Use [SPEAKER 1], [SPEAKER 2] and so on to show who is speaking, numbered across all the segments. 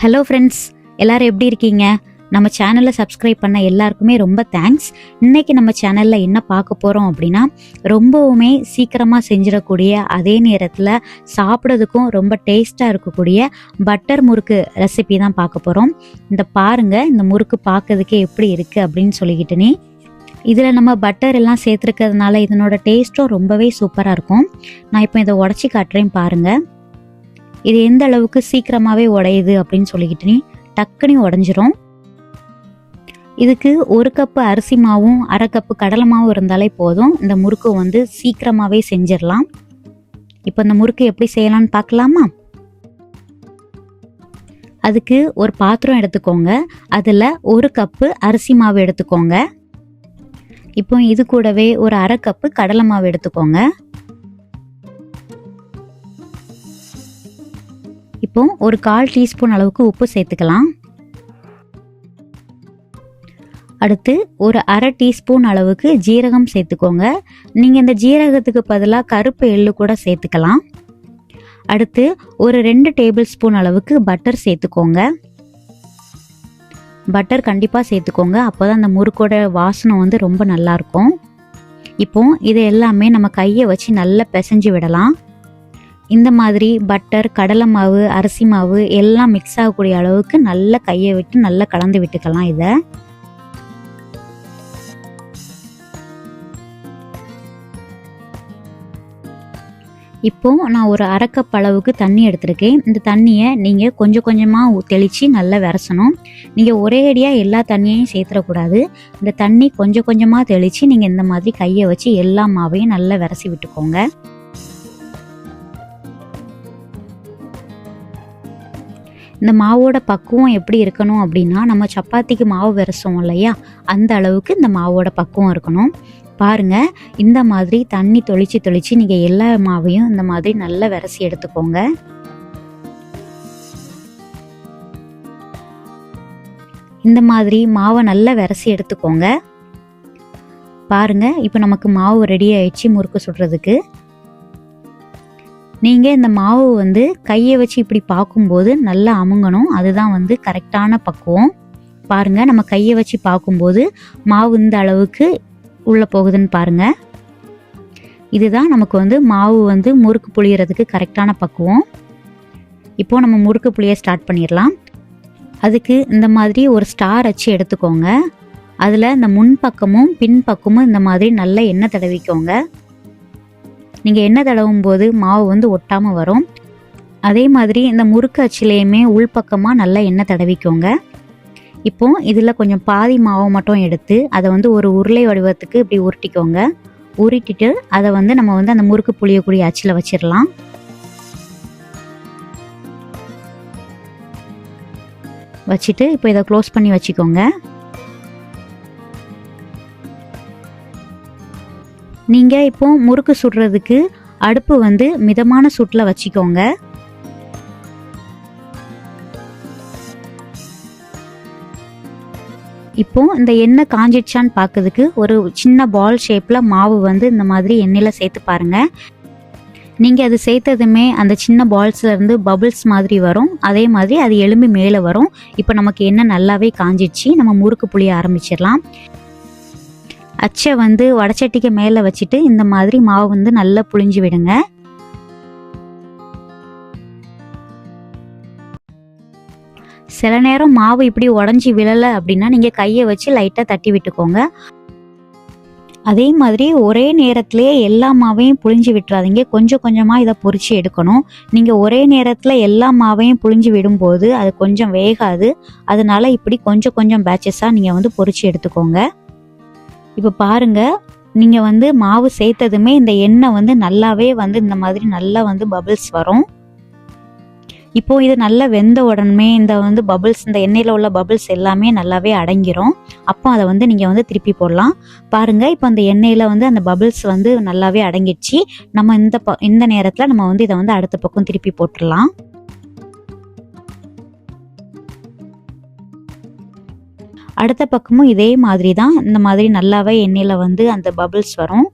[SPEAKER 1] Hello friends எல்லாரும் எப்படி இருக்கீங்க? நம்ம சேனலை சப்ஸ்கிரைப் பண்ண எல்லாருக்குமே ரொம்ப தேங்க்ஸ் இன்றைக்கி நம்ம சேனலில் என்ன பார்க்க போகிறோம் அப்படின்னா ரொம்பவுமே சீக்கிரமாக செஞ்சிடக்கூடிய அதே நேரத்தில் சாப்பிட்றதுக்கும் ரொம்ப டேஸ்ட்டாக இருக்கக்கூடிய பட்டர் முறுக்கு ரெசிபி தான் பார்க்க போகிறோம் இந்த பாருங்கள் இந்த முறுக்கு பார்க்கறதுக்கே எப்படி இருக்குது அப்படின்னு சொல்லிக்கிட்டுனே இதில் நம்ம பட்டர் எல்லாம் சேர்த்துருக்கிறதுனால இதனோட டேஸ்ட்டும் ரொம்பவே சூப்பராக இருக்கும். நான் இப்போ இதை உடச்சி காட்டுறேன் பாருங்கள் இது எந்த அளவுக்கு சீக்கிரமாகவே உடையுது அப்படின்னு சொல்லிக்கிட்டு டக்குனு உடஞ்சிரும். இதுக்கு ஒரு கப்பு அரிசி மாவும் அரை கப்பு கடலை மாவும் இருந்தாலே போதும். இந்த முறுக்கு வந்து சீக்கிரமாகவே செஞ்சிடலாம். இப்போ இந்த முறுக்கு எப்படி செய்யலாம்னு பார்க்கலாமா? அதுக்கு ஒரு பாத்திரம் எடுத்துக்கோங்க. அதில் ஒரு கப்பு அரிசி மாவு எடுத்துக்கோங்க. இப்போ இது கூடவே ஒரு அரை கப்பு கடலை மாவு எடுத்துக்கோங்க. இப்போ ஒரு கால் டீஸ்பூன் அளவுக்கு உப்பு சேர்த்துக்கலாம். அடுத்து ஒரு அரை டீஸ்பூன் அளவுக்கு ஜீரகம் சேர்த்துக்கோங்க. நீங்கள் இந்த ஜீரகத்துக்கு பதிலாக கருப்பு எள்ளு கூட சேர்த்துக்கலாம். அடுத்து ஒரு ரெண்டு டேபிள் ஸ்பூன் அளவுக்கு பட்டர் சேர்த்துக்கோங்க. பட்டர் கண்டிப்பாக சேர்த்துக்கோங்க. அப்போ தான் அந்த முறுக்கோட வாசனை வந்து ரொம்ப நல்லாயிருக்கும் இப்போ இது எல்லாமே நம்ம கையை வச்சு நல்லா பிசைஞ்சு விடலாம். இந்த மாதிரி பட்டர் கடலை மாவு அரிசி மாவு எல்லாம் மிக்ஸ் ஆகக்கூடிய அளவுக்கு நல்ல கையை விட்டு நல்லா கலந்து விட்டுக்கலாம் இதை. இப்போ நான் ஒரு அரைக்கப் அளவுக்கு தண்ணி எடுத்திருக்கேன். இந்த தண்ணியை நீங்கள் கொஞ்சம் கொஞ்சமாக தெளித்து நல்லா விரசணும். நீங்கள் ஒரே அடியாக எல்லா தண்ணியையும் சேர்த்துடக்கூடாது. இந்த தண்ணி கொஞ்சம் கொஞ்சமாக தெளித்து நீங்கள் இந்த மாதிரி கையை வச்சு எல்லா மாவையும் நல்லா விரசி விட்டுக்கோங்க. இந்த மாவோட பக்குவம் எப்படி இருக்கணும் அப்படின்னா நம்ம சப்பாத்திக்கு மாவு விரசோம் இல்லையா? அந்த அளவுக்கு இந்த மாவோட பக்குவம் இருக்கணும். பாருங்க இந்த மாதிரி தண்ணி தொளிச்சு தொளிச்சு நீங்கள் எல்லா மாவையும் இந்த மாதிரி நல்லா விரசி எடுத்துக்கோங்க. இந்த மாதிரி மாவை நல்லா விரசி எடுத்துக்கோங்க. பாருங்க இப்போ நமக்கு மாவு ரெடி ஆயிடுச்சு முறுக்கு சுடுறதுக்கு. நீங்கள் இந்த மாவு வந்து கையை வச்சு இப்படி பார்க்கும்போது நல்லா அமுங்கணும். அதுதான் வந்து கரெக்டான பக்குவம். பாருங்கள் நம்ம கையை வச்சு பார்க்கும்போது மாவு இந்த அளவுக்கு உள்ளே போகுதுன்னு பாருங்கள் இதுதான் நமக்கு வந்து மாவு வந்து முறுக்கு புளியறதுக்கு கரெக்டான பக்குவம். இப்போது நம்ம முறுக்கு புளிய ஸ்டார்ட் பண்ணிடலாம். அதுக்கு இந்த மாதிரி ஒரு ஸ்டார் வச்சு எடுத்துக்கோங்க. அதில் இந்த முன் பக்கமும் பின் பக்கமும் இந்த மாதிரி நல்ல எண்ணெய் தடவிக்கோங்க. நீங்கள் எண்ணெய் தடவும் போது மாவு வந்து ஒட்டாமல் வரும். அதே மாதிரி இந்த முறுக்கு அச்சிலையுமே உள்பக்கமாக நல்லா எண்ணெய் தடவிக்கோங்க. இப்போ இதில் கொஞ்சம் பாதி மாவை மட்டும் எடுத்து அதை வந்து ஒரு உருளை வடிவத்துக்கு இப்படி உருட்டிக்கோங்க. உருட்டிட்டு அதை வந்து நம்ம வந்து அந்த முறுக்கு புளியக்கூடிய அச்சில் வச்சிடலாம். வச்சுட்டு இப்போ இதை க்ளோஸ் பண்ணி வச்சுக்கோங்க. நீங்கள் இப்போ முறுக்கு சுடுறதுக்கு அடுப்பு வந்து மிதமான சூட்டில் வச்சுக்கோங்க. இப்போ இந்த எண்ணெய் காஞ்சிடுச்சான்னு பார்க்கறதுக்கு ஒரு சின்ன பால் ஷேப்பில் மாவு வந்து இந்த மாதிரி எண்ணெயில் சேர்த்து பாருங்கள் நீங்கள் அது சேர்த்ததுமே அந்த சின்ன பால்ஸ்லேருந்து பபுள்ஸ் மாதிரி வரும். அதே மாதிரி அது எலும்பி மேலே வரும். இப்போ நமக்கு எண்ணெய் நல்லாவே காஞ்சிடுச்சு. நம்ம முறுக்கு புளிய ஆரம்பிச்சிடலாம். அச்சை வந்து வடச்சட்டிக்கு மேலே வச்சுட்டு இந்த மாதிரி மாவு வந்து நல்லா புழிஞ்சு விடுங்க. சில நேரம் மாவு இப்படி உடஞ்சி விழலை அப்படின்னா நீங்கள் கையை வச்சு லைட்டாக தட்டி விட்டுக்கோங்க. அதே மாதிரி ஒரே நேரத்திலேயே எல்லா மாவையும் புழிஞ்சு விட்டுறாதீங்க. கொஞ்சம் கொஞ்சமாக இதை பொறிச்சு எடுக்கணும். நீங்கள் ஒரே நேரத்தில் எல்லா மாவையும் புழிஞ்சு விடும்போது அது கொஞ்சம் வேகாது. அதனால இப்படி கொஞ்சம் கொஞ்சம் பேட்சஸாக நீங்கள் வந்து பொறிச்சு எடுத்துக்கோங்க. இப்போ பாருங்க நீங்கள் வந்து மாவு சேர்த்ததுமே இந்த எண்ணெய் வந்து நல்லாவே வந்து இந்த மாதிரி நல்லா வந்து பபிள்ஸ் வரும். இப்போ இது நல்லா வெந்த உடனே இந்த வந்து பபிள்ஸ் இந்த எண்ணெயில் உள்ள பபிள்ஸ் எல்லாமே நல்லாவே அடங்கிரும். அப்போ அதை வந்து நீங்கள் வந்து திருப்பி போடலாம். பாருங்கள் இப்போ அந்த எண்ணெயில் வந்து அந்த பபிள்ஸ் வந்து நல்லாவே அடங்கிடுச்சு. நம்ம இந்த ப இந்த நேரத்தில் நம்ம வந்து இதை வந்து அடுத்த பக்கம் திருப்பி போட்டுடலாம். அடுத்த பக்கமும் இதே மாதிரி தான் இந்த மாதிரி நல்லாவே எண்ணெயில் வந்து அந்த பபிள்ஸ் வரும்.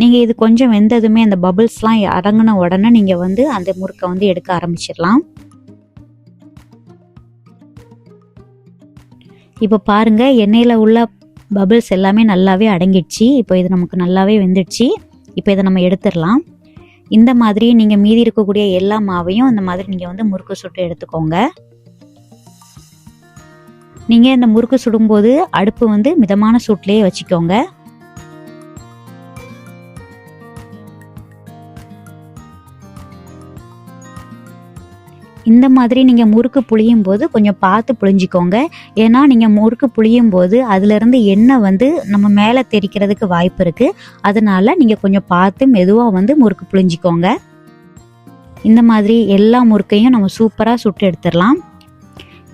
[SPEAKER 1] நீங்கள் இது கொஞ்சம் வெந்ததுமே அந்த பபிள்ஸ்லாம் அடங்கின உடனே நீங்கள் வந்து அந்த முறுக்கை வந்து எடுக்க ஆரம்பிச்சிடலாம். இப்போ பாருங்கள் எண்ணெயில் உள்ள பபிள்ஸ் எல்லாமே நல்லாவே அடங்கிடுச்சு. இப்போ இது நமக்கு நல்லாவே வெந்துடுச்சு. இப்போ இதை நம்ம எடுத்துடலாம். இந்த மாதிரி நீங்கள் மீதி இருக்கக்கூடிய எல்லா மாவையும் இந்த மாதிரி நீங்கள் வந்து முறுக்கு சுட்டு எடுத்துக்கோங்க. நீங்கள் இந்த முறுக்கு சுடும்போது அடுப்பு வந்து மிதமான சூட்லேயே வச்சுக்கோங்க. இந்த மாதிரி நீங்கள் முறுக்கு புளியும் போது கொஞ்சம் பார்த்து புளிஞ்சிக்கோங்க. ஏன்னா நீங்கள் முறுக்கு புளியும் போது அதுலேருந்து எண்ணெய் வந்து நம்ம மேலே தெரிக்கிறதுக்கு வாய்ப்பு இருக்குது அதனால் நீங்கள் கொஞ்சம் பார்த்து மெதுவாக வந்து முறுக்கு புளிஞ்சிக்கோங்க. இந்த மாதிரி எல்லா முறுக்கையும் நம்ம சூப்பராக சுட்டு எடுத்துடலாம்.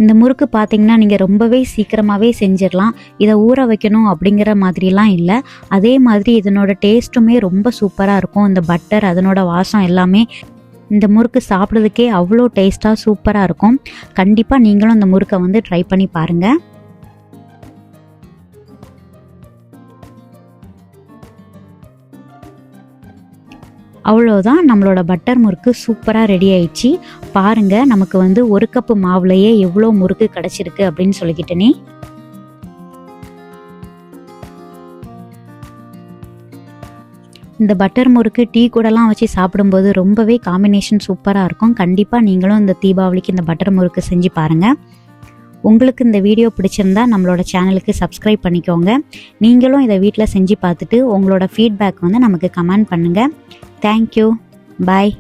[SPEAKER 1] இந்த முறுக்கு பார்த்தீங்கன்னா நீங்கள் ரொம்பவே சீக்கிரமாகவே செஞ்சிடலாம். இதை ஊற வைக்கணும் அப்படிங்கிற மாதிரிலாம் இல்லை. அதே மாதிரி இதனோட டேஸ்ட்டுமே ரொம்ப சூப்பராக இருக்கும். இந்த பட்டர் அதனோட வாசம் எல்லாமே இந்த முறுக்கு சாப்பிட்றதுக்கே அவ்வளோ டேஸ்ட்டாக சூப்பராக இருக்கும். கண்டிப்பாக நீங்களும் இந்த முறுக்கை வந்து ட்ரை பண்ணி பாருங்கள் அவ்வளோதான் நம்மளோட பட்டர் முறுக்கு சூப்பராக ரெடி ஆயிடுச்சு. பாருங்கள் நமக்கு வந்து ஒரு கப்பு மாவுலையே எவ்வளோ முறுக்கு கிடச்சிருக்கு அப்படின்னு சொல்லிக்கிட்டேனே. இந்த பட்டர் முறுக்கு டீ கூடலாம் வச்சு சாப்பிடும்போது ரொம்பவே காம்பினேஷன் சூப்பராக இருக்கும். கண்டிப்பாக நீங்களும் இந்த தீபாவளிக்கு இந்த பட்டர் முறுக்கு செஞ்சு பாருங்கள் உங்களுக்கு இந்த வீடியோ பிடிச்சிருந்தா நம்மளோட சேனலுக்கு சப்ஸ்கிரைப் பண்ணிக்கோங்க. நீங்களும் இதை வீட்டில் செஞ்சு பார்த்துட்டு உங்களோட ஃபீட்பேக் வந்து நமக்கு கமெண்ட் பண்ணுங்கள் ಥ್ಯಾಂಕ್ ಯು ಬಾಯ್